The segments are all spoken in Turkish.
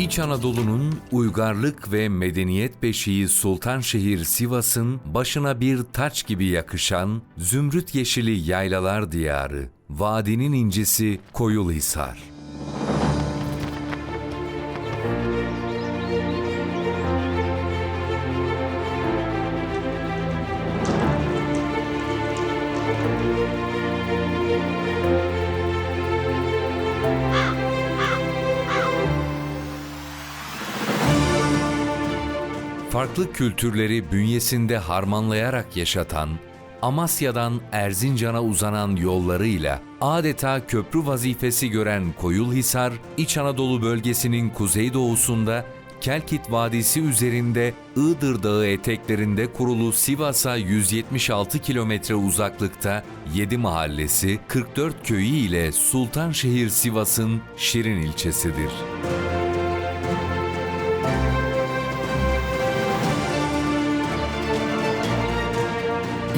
İç Anadolu'nun uygarlık ve medeniyet beşiği Sultanşehir Sivas'ın başına bir taç gibi yakışan zümrüt yeşili yaylalar diyarı, vadinin incisi Koyulhisar. Farklı kültürleri bünyesinde harmanlayarak yaşatan, Amasya'dan Erzincan'a uzanan yollarıyla adeta köprü vazifesi gören Koyulhisar, İç Anadolu bölgesinin kuzeydoğusunda Kelkit Vadisi üzerinde Iğdır Dağı eteklerinde kurulu Sivas'a 176 kilometre uzaklıkta 7 mahallesi, 44 köyü ile Sultanşehir Sivas'ın Şirin ilçesidir.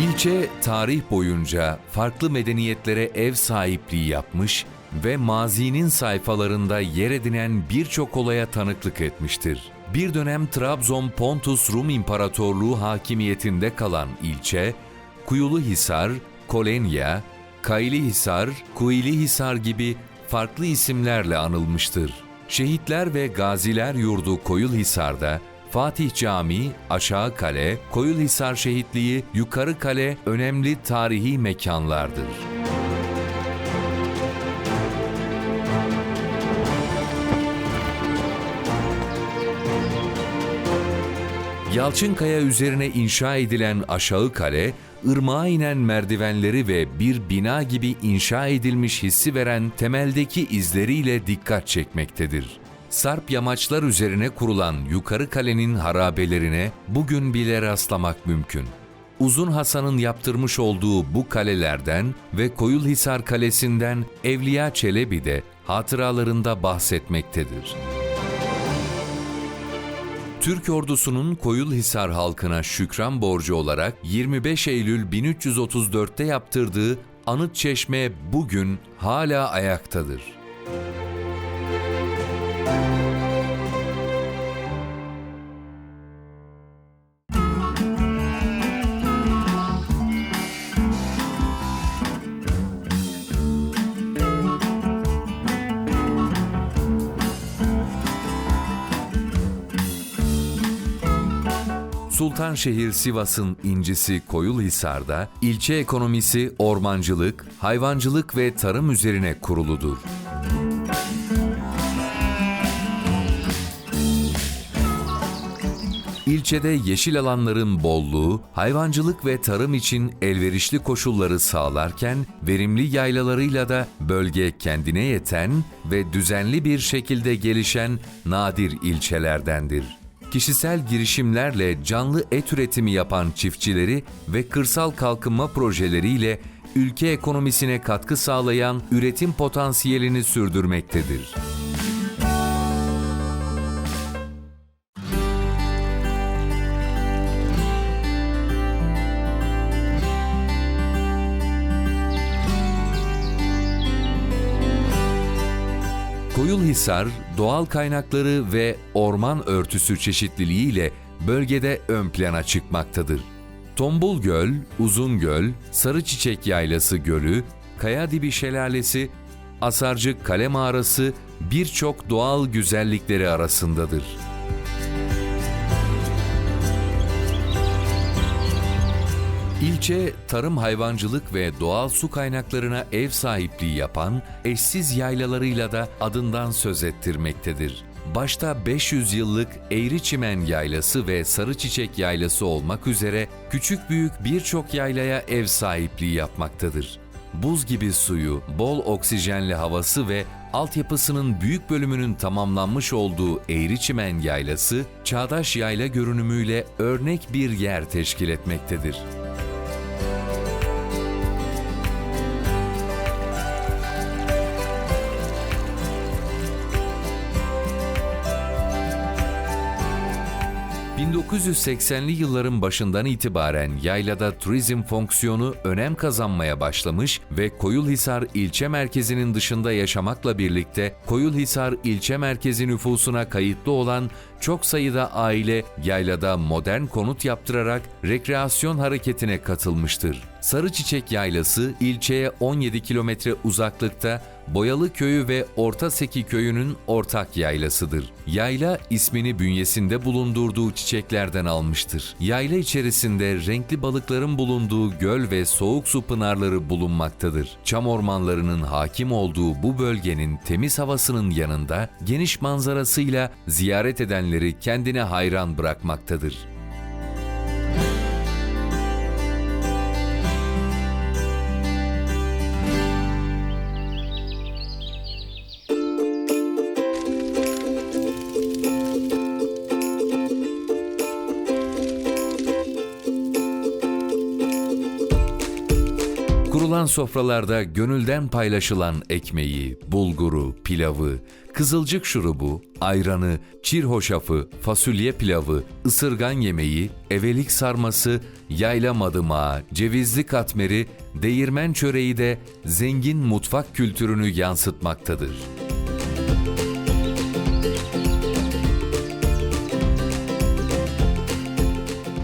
İlçe tarih boyunca farklı medeniyetlere ev sahipliği yapmış ve mazinin sayfalarında yer edinen birçok olaya tanıklık etmiştir. Bir dönem Trabzon Pontus Rum İmparatorluğu hakimiyetinde kalan ilçe, Kuyuluhisar, Kolenya, Kaylihisar, Kuylihisar gibi farklı isimlerle anılmıştır. Şehitler ve Gaziler Yurdu Koyulhisar'da Fatih Camii, Aşağı Kale, Koyulhisar Şehitliği, Yukarı Kale önemli tarihi mekanlardır. Yalçınkaya üzerine inşa edilen Aşağı Kale, ırmağa inen merdivenleri ve bir bina gibi inşa edilmiş hissi veren temeldeki izleriyle dikkat çekmektedir. Sarp yamaçlar üzerine kurulan Yukarı Kale'nin harabelerine bugün bile rastlamak mümkün. Uzun Hasan'ın yaptırmış olduğu bu kalelerden ve Koyulhisar Kalesi'nden Evliya Çelebi de hatıralarında bahsetmektedir. Türk ordusunun Koyulhisar halkına şükran borcu olarak 25 Eylül 1334'te yaptırdığı anıt çeşme bugün hala ayaktadır. Sultanşehir Sivas'ın incisi Koyulhisar'da ilçe ekonomisi ormancılık, hayvancılık ve tarım üzerine kuruludur. İlçede yeşil alanların bolluğu, hayvancılık ve tarım için elverişli koşulları sağlarken, verimli yaylalarıyla da bölge kendine yeten ve düzenli bir şekilde gelişen nadir ilçelerdendir kişisel girişimlerle canlı et üretimi yapan çiftçileri ve kırsal kalkınma projeleriyle ülke ekonomisine katkı sağlayan üretim potansiyelini sürdürmektedir. Koyulhisar, doğal kaynakları ve orman örtüsü çeşitliliğiyle bölgede ön plana çıkmaktadır. Tombul Göl, Uzun Göl, Sarı Çiçek Yaylası Gölü, Kaya Dibi Şelalesi, Asarcık Kale Mağarası birçok doğal güzellikleri arasındadır. İlçe, tarım hayvancılık ve doğal su kaynaklarına ev sahipliği yapan eşsiz yaylalarıyla da adından söz ettirmektedir. Başta 500 yıllık Eğri Çimen Yaylası ve Sarı Çiçek Yaylası olmak üzere küçük büyük birçok yaylaya ev sahipliği yapmaktadır. Buz gibi suyu, bol oksijenli havası ve altyapısının büyük bölümünün tamamlanmış olduğu Eğri Çimen Yaylası, çağdaş yayla görünümüyle örnek bir yer teşkil etmektedir. 1980'li yılların başından itibaren yaylada turizm fonksiyonu önem kazanmaya başlamış ve Koyulhisar ilçe merkezinin dışında yaşamakla birlikte Koyulhisar ilçe merkezi nüfusuna kayıtlı olan çok sayıda aile yaylada modern konut yaptırarak rekreasyon hareketine katılmıştır. Sarıçiçek Yaylası ilçeye 17 kilometre uzaklıkta Boyalı Köyü ve Orta Seki Köyü'nün ortak yaylasıdır. Yayla ismini bünyesinde bulundurduğu çiçeklerden almıştır. Yayla içerisinde renkli balıkların bulunduğu göl ve soğuk su pınarları bulunmaktadır. Çam ormanlarının hakim olduğu bu bölgenin temiz havasının yanında geniş manzarasıyla ziyaret edenleri kendine hayran bırakmaktadır. Kurulan sofralarda gönülden paylaşılan ekmeği, bulguru, pilavı, kızılcık şurubu, ayranı, çirhoşafı, fasulye pilavı, ısırgan yemeği, evelik sarması, yayla madımağı, cevizli katmeri, değirmen çöreği de zengin mutfak kültürünü yansıtmaktadır.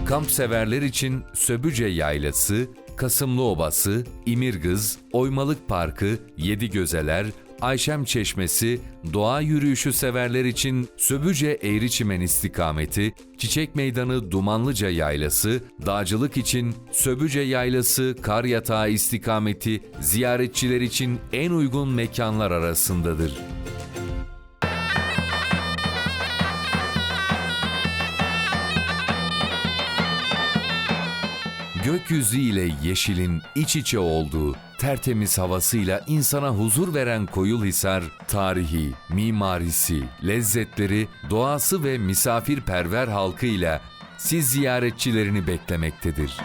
Kamp severler için Söbüce Yaylası, Kasımlı Obası, İmirgız, Oymalık Parkı, Yedi Gözeler, Ayşem Çeşmesi, doğa yürüyüşü severler için Söbüce Eğriçimen istikameti, Çiçek Meydanı Dumanlıca Yaylası, dağcılık için Söbüce Yaylası, Kar Yatağı istikameti ziyaretçiler için en uygun mekanlar arasındadır. Gökyüzü ile yeşilin iç içe olduğu tertemiz havasıyla insana huzur veren Koyulhisar, tarihi, mimarisi, lezzetleri, doğası ve misafirperver halkıyla siz ziyaretçilerini beklemektedir.